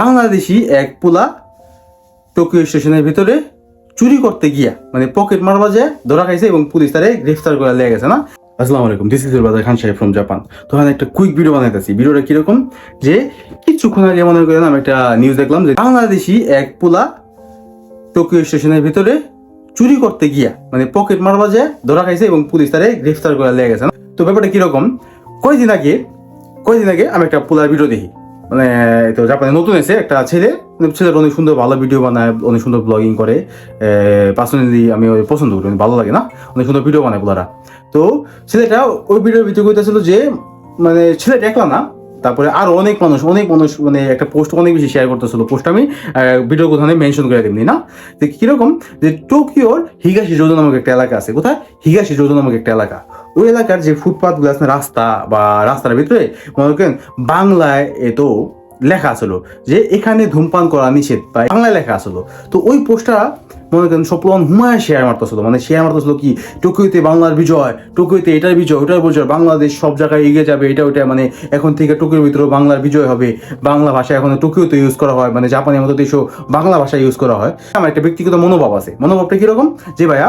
বাংলাদেশি এক পোলা টোকিও স্টেশনের ভিতরে চুরি করতে গিয়া মানে পকেট মারবা যায় ধরা খাইছে এবং পুলিশ তারে গ্রেফতার করে লেগে গেছে, না? আসসালামু আলাইকুম দিস ইজ বাজার খান সাহেব ফ্রম জাপান তো আমি একটা কুইক ভিডিও বানাইতেছি। ভিডিওটা কীরকম? যে কিছুক্ষণ আগে মনে করেন আমি একটা নিউজ দেখলাম যে বাংলাদেশি এক পোলা টোকিও স্টেশনের ভিতরে চুরি করতে গিয়া মানে পকেট মারবা যায় ধরা খাইছে এবং পুলিশ তারে গ্রেফতার করে লেগে গেছে, না? তো ব্যাপারটা কীরকম? কয়দিন আগে কয়দিন আগে আমি একটা পোলার ভিডিও দেখি। মানে তো জাপানে নতুন এসে একটা ছেলে ছেলের অনেক সুন্দর, ভালো ভিডিও বানায়, অনেক সুন্দর ব্লগিং করে। পার্সোনালি আমি ওই পছন্দ করি অনেক ভালো লাগে না? অনেক সুন্দর ভিডিও বানায় বলারা। তো ছেলেটা ওই ভিডিওর ভিতরে কইতেছিল যে মানে ছেলেটা একলা না তারপরে আরও অনেক মানুষ অনেক মানুষ মানে একটা পোস্ট অনেক বেশি শেয়ার করতেছিল। পোস্ট আমি ভিডিও কোথায় মেনশন করে দিবনি না? যে কীরকম? যে টোকিওর হিগাশি যোজন নামক একটা এলাকা আছে। কোথায়? হিগাশি যোজন নামক একটা এলাকা। ওই এলাকার যে ফুটপাথগুলো আছে রাস্তা বা রাস্তার ভিতরে, মনে করেন বাংলায় এ তো লেখা আসলো যে এখানে ধূমপান করা নিষেধ বা বাংলায় লেখা আসলো তো ওই পোস্টটা মনে করেন সপ্লন হুমায় শেয়ার মারতেছিল। মানে শেয়ার মারতেছিল কি? টোকিওতে বাংলার বিজয়, টোকিওতে এটার বিজয়, ওটার বিজয়, বাংলাদেশ সব জায়গায় এগিয়ে যাবে, এটা ওটা মানে এখন থেকে টোকিওর ভিতরে বাংলার বিজয় হবে। বাংলা ভাষা এখন টোকিওতে ইউজ করা হয় মানে জাপানের মতো দেশও বাংলা ভাষা ইউজ করা হয়। আমার একটা ব্যক্তিগত মনোভাব আছে। মনোভাবটা কীরকম? যে ভাইয়া,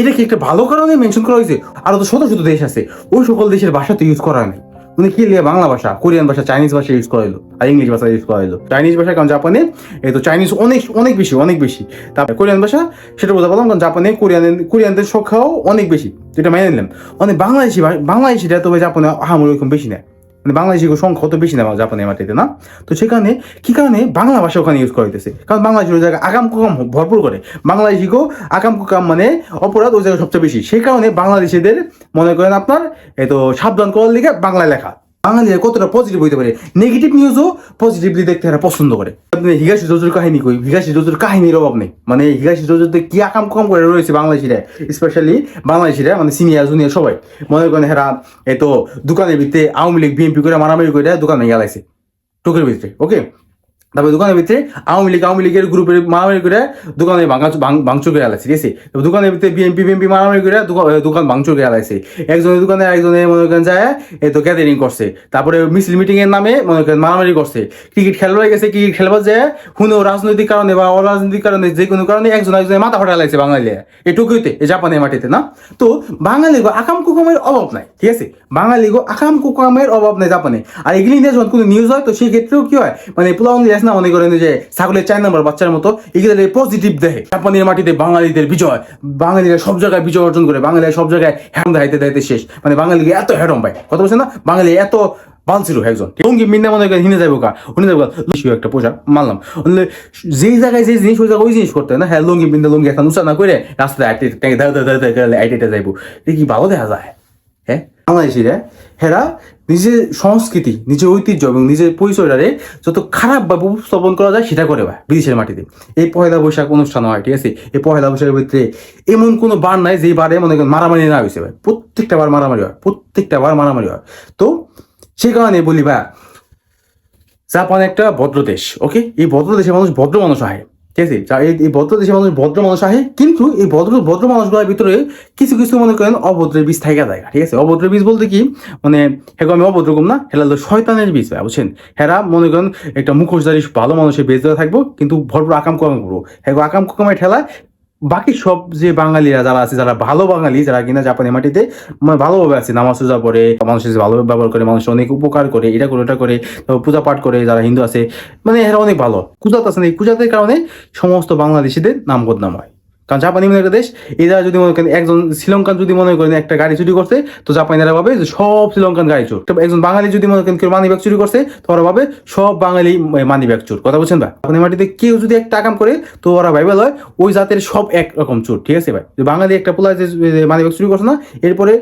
এটা কি একটা ভালো কারণে মেনশন করা হয়েছে? আরও তো শত শত দেশ আছে। ওই সকল দেশের ভাষা তো ইউজ করা নেই। মানে কি লিয়ে বাংলা ভাষা, কোরিয়ান ভাষা, চাইনিজ ভাষা ইউজ করা হলো আর ইংলিশ ভাষা ইউজ করা হলো চাইনিজ ভাষা কারণ জাপানে, এই তো চাইনিজ অনেক অনেক বেশি অনেক বেশি। তারপরে কোরিয়ান ভাষা, সেটা বোঝা পারলাম কারণ জাপানে কোরিয়ান, কোরিয়ানদের সংখ্যাও অনেক বেশি। যেটা মেনে নিলাম। অনেক বাংলাদেশি ভা- বাংলাদেশিরা তবে জাপানে আহামরি ওরকম বেশি না। মানে বাংলাদেশি সংখ্যা অত বেশি না জাপানের মাটিতে, না? তো সেখানে কি কারণে বাংলা ভাষা ওখানে ইউজ করা হইতেছে? কারণ বাংলাদেশের ওই জায়গায় আগাম কুকাম ভরপুর করে। বাংলাদেশিকেও আগাম কুকাম মানে অপরাধ ওই জায়গায় সবচেয়ে বেশি। সেই কারণে বাংলাদেশিদের মনে করেন আপনার এই তো সাবধান করার লিখে বাংলায় লেখা। বাঙালিরা কতটা পজিটিভ হইতে পারে? নেগেটিভ নিউজও পজিটিভলি দেখতে এরা পছন্দ করে। আপনি হিগাশি জজুর কাহিনী কই? হিগাশি জজুর কাহিনীর অভাব নেই। মানে হিগাসি জজুরতে কি আকাম কম করে রয়েছে বাংলাদেশিরা? স্পেশালি বাংলাদেশিরা মানে সিনিয়র জুনিয়র সবাই। মনে করেন হেরা এত দোকানের ভিতরে আওয়ামী লীগ বিএনপি করে মারামারি করে দোকানে গেলাইছে টোকের ভিতরে ওকে তারপরে দোকানের ভিতরে আওয়ামী লীগ, আওয়ামী লীগের গ্রুপের মারামারি করে দোকানে ভাঙা ভাঙচুর করে আলাইছে ঠিক আছে? দোকানের ভিতরে বিএনপি বিএনপি মারামারি করে দোকান ভাঙচুর করে আলাইছে একজনের দোকানে একজনে মনে করেন যায় এই তো গ্যাদারিং করছে। তারপরে মিছিল মিটিং এর নামে মনে করেন মারামারি করছে। ক্রিকেট খেলবার গেছে ক্রিকেট খেলবার যায় কোনো রাজনৈতিক কারণে বা অরাজনৈতিক কারণে যে কোনো কারণে একজন একজনের মাথা ফাটা লাগছে বাঙালি এই টোকিওতে এই জাপানের মাটিতে, না? তো বাঙালি গো আকাম কুকামের অভাব নাই, ঠিক আছে? বাঙালি গো আকাম কুকামের অভাব নাই জাপানে। আর এগুলি নিয়ে যখন কোনো নিউজ হয়, তো সেই ক্ষেত্রেও কি হয়? মানে পোলাও না মনে করেন যে ছাগলের চার নম্বর বাচ্চার মতো, এগুলো পজিটিভ দেখে জাপানের মাটিতে বাঙালিদের বিজয়, বাঙালিরা সব জায়গায় বিজয় অর্জন করে, বাঙালিরা সব জায়গায় হ্যারম দেখাইতে দেখাইতে শেষ। মানে বাঙালিকে এত হ্যারম ভাই কথা বলছে না? বাঙালি এত বাল ছিল একজন মিন্না মনে করেন হিনে যাব কা যাব লুসিও একটা পোশাক, মানলাম। যেই জায়গায় যে জিনিস, ওই জায়গায় ওই জিনিস করতে না? হ্যাঁ লুঙ্গি মিন্দা লুঙ্গি না করে রাস্তায় যাইবো। এটা কি ভালো দেখা যায়। হ্যাঁ? বাংলাদেশিরা, হেরা নিজের সংস্কৃতি, নিজের ঐতিহ্য এবং নিজের পরিচয়টারে যত খারাপ বা উপস্থাপন করা যায়, সেটা করে ভাই বিদেশের মাটিতে। এই পয়লা বৈশাখ অনুষ্ঠান হয়, ঠিক আছে? এই পয়লা বৈশাখের ভিতরে এমন কোনো বার নাই যে বারে মনে করেন মারামারি না হয়েছে ভাই। প্রত্যেকটা বার মারামারি হয়, প্রত্যেকটা বার মারামারি হয়। তো সেই কারণে বলি ভাই, জাপান একটা ভদ্র দেশ ওকে? এই ভদ্র দেশের মানুষ ভদ্র মানুষ আহে ঠিক আছে এই- ভদ্র দেশের মানুষ ভদ্র মানুষ আহে, কিন্তু এই ভদ্র ভদ্র মানুষগুলোর ভিতরে কিছু কিছু মনে করেন অভদ্রের বীজ থাকা যায় ঠিক আছে? অভদ্র বীজ বলতে কি? মানে হেগো আমি অভদ্রকম না হেলা হলো শয়তানের বীজ, বুঝছেন? হেরা মনে করেন একটা মুখোশধারী ভালো মানুষের বেজ দেওয়া থাকব, কিন্তু ভরপুর আকাম কম করব। হেগো আকাম কমে ঠেলায় বাকি সব যে বাঙালিরা যারা আছে, যারা ভালো বাঙালি, যারা কিনা জাপানি মাটিতে মানে ভালোভাবে আছে, নামাজ সোজা পড়ে মানুষের ভালো ব্যবহার করে, মানুষ অনেক উপকার করে, এটা করে, ওটা করে পূজা পাঠ করে, যারা হিন্দু আছে মানে এরা অনেক ভালো। কুজাত আছে না, এই কুজাতের কারণে সমস্ত বাংলাদেশিদের নাম বদনাম হয়। কারণ জাপানি মনে একটা দেশ এরা যদি মনে করেন একজন শ্রীলঙ্কান যদি মনে করেন একটা গাড়ি চুরি করছে, তো জাপানিরা ভাবে যে সব শ্রীলঙ্কান গাড়ি চোর। তো একজন বাঙালি যদি মনে করেন কেউ মানি ব্যাগ চুরি করছে, তো ওরা ভাবে সব বাঙালি মানি ব্যাগ চোর। কথা বলছেন ভাই? জাপানি মাটিতে কেউ যদি একটা কাম করে, তো ওরা ভাইবে লয় ওই জাতের সব এক রকম চোর, ঠিক আছে ভাই? বাঙালি একটা পোলা যে মানি ব্যাগ চুরি করছে না, এরপরে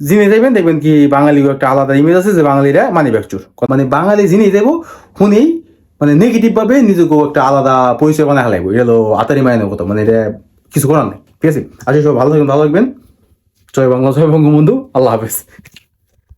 জিনে যাবেন দেখবেন কি বাঙালি একটা আলাদা ইমেজ আছে যে বাঙালিরা মানি ব্যাগ চোর। মানে বাঙালি জিনিস দেবো শুনেই মানে নেগেটিভ ভাবে নিজেকে একটা আলাদা পরিচয় বানায় হালাইবো এটা হলো আতারি মায়ের কথা মানে এটা কিছু করার নেই। ঠিক আছে? আচ্ছা সবাই ভালো থাকবেন ভালো থাকবেন। জয় বাংলা, জয় বঙ্গবন্ধু। আল্লাহ হাফেজ।